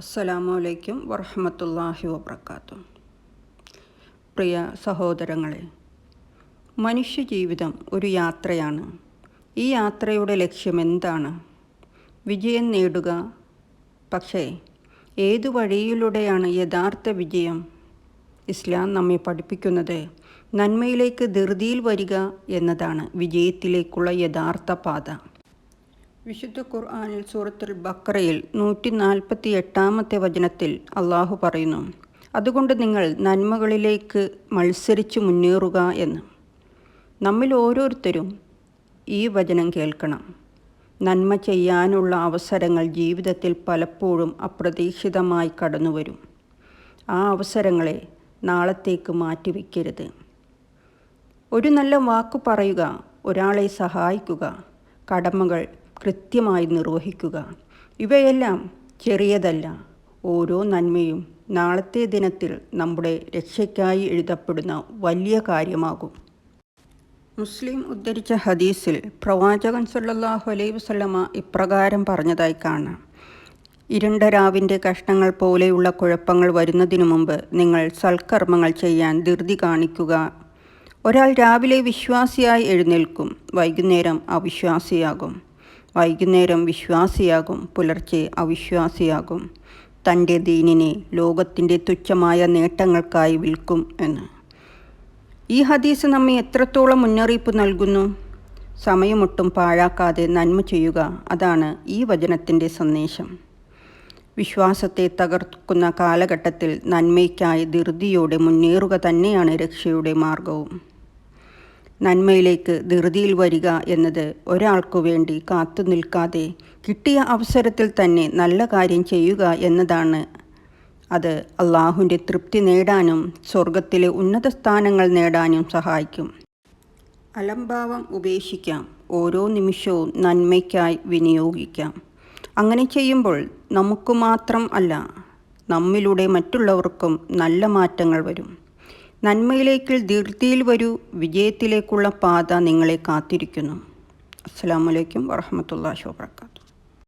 അസ്സലാമു അലൈക്കും വറഹമത്തല്ലാഹി പ്രിയ സഹോദരങ്ങളെ മനുഷ്യജീവിതം ഒരു യാത്രയാണ്. ഈ യാത്രയുടെ ലക്ഷ്യം എന്താണ്? വിജയം നേടുക. പക്ഷേ ഏതു വഴിയിലൂടെയാണ് യഥാർത്ഥ വിജയം? ഇസ്ലാം നമ്മെ പഠിപ്പിക്കുന്നത് നന്മയിലേക്ക് ധൃതിയിൽ വരിക എന്നതാണ് വിജയത്തിലേക്കുള്ള യഥാർത്ഥ പാത. വിശുദ്ധ ഖുർആാനിൽ സൂറത്തുൽ ബക്രയിൽ നൂറ്റി നാൽപ്പത്തി എട്ടാമത്തെ വചനത്തിൽ അള്ളാഹു പറയുന്നു അതുകൊണ്ട് നിങ്ങൾ നന്മകളിലേക്ക് മത്സരിച്ച് മുന്നേറുക എന്ന്. നമ്മിൽ ഓരോരുത്തരും ഈ വചനം കേൾക്കണം. നന്മ ചെയ്യാനുള്ള അവസരങ്ങൾ ജീവിതത്തിൽ പലപ്പോഴും അപ്രതീക്ഷിതമായി കടന്നുവരും. ആ അവസരങ്ങളെ നാളത്തേക്ക് മാറ്റിവെക്കരുത്. ഒരു നല്ല വാക്ക് പറയുക ഒരാളെ സഹായിക്കുക കടമകൾ കൃത്യമായി നിർവഹിക്കുക. ഇവയെല്ലാം ചെറിയതല്ല. ഓരോ നന്മയും നാളത്തെ ദിനത്തിൽ നമ്മുടെ രക്ഷയ്ക്കായി എഴുതപ്പെടുന്ന വലിയ കാര്യമാകും. മുസ്ലിം ഉദ്ധരിച്ച ഹദീസിൽ പ്രവാചകൻ സല്ലാഹു അലൈഹി വസ്ലമ ഇപ്രകാരം പറഞ്ഞതായി കാണാം. ഇരുണ്ട രാവിന്റെ കഷ്ണങ്ങൾ പോലെയുള്ള കുഴപ്പങ്ങൾ വരുന്നതിനു മുമ്പ് നിങ്ങൾ സൽക്കർമ്മങ്ങൾ ചെയ്യാൻ ധൃതി കാണിക്കുക. ഒരാൾ രാവിലെ വിശ്വാസിയായി എഴുന്നേൽക്കും വൈകുന്നേരം അവിശ്വാസിയാകും. വൈകുന്നേരം വിശ്വാസിയാകും പുലർച്ചെ അവിശ്വാസിയാകും. തന്റെ ദീനിനെ ലോകത്തിന്റെ തുച്ഛമായ നേട്ടങ്ങൾക്കായി വിൽക്കും എന്ന്. ഈ ഹദീസ് നമ്മെ എത്രത്തോളം മുന്നറിയിപ്പ് നൽകുന്നു? സമയമൊട്ടും പാഴാക്കാതെ നന്മ ചെയ്യുക അതാണ് ഈ വചനത്തിന്റെ സന്ദേശം. വിശ്വാസത്തെ തകർക്കുന്ന കാലഘട്ടത്തിൽ നന്മയ്ക്കായി ധൃതിയോടെ മുന്നേറുക തന്നെയാണ് രക്ഷയുടെ മാർഗവും നന്മയിലേക്ക് ധൃതിയിൽ വരിക എന്നത് ഒരാൾക്കു വേണ്ടി കാത്തു നിൽക്കാതെ കിട്ടിയ അവസരത്തിൽ തന്നെ നല്ല കാര്യം ചെയ്യുക എന്നതാണ്. അത് അള്ളാഹുവിന്റെ തൃപ്തി നേടാനും സ്വർഗത്തിലെ ഉന്നത സ്ഥാനങ്ങൾ നേടാനും സഹായിക്കും. അലംഭാവം ഉപേക്ഷിക്കാം. ഓരോ നിമിഷവും നന്മയ്ക്കായി വിനിയോഗിക്കാം. അങ്ങനെ ചെയ്യുമ്പോൾ നമുക്ക് മാത്രം അല്ല നമ്മിലൂടെ മറ്റുള്ളവർക്കും നല്ല മാറ്റങ്ങൾ വരും. നന്മയിലേക്ക് ധൃതിയിൽ വരൂ വിജയത്തിലേക്കുള്ള പാത നിങ്ങളെ കാത്തിരിക്കുന്നു. അസ്സാം വലൈക്കും വാഹമത്തല്ലാ വാബർക്കാത്തു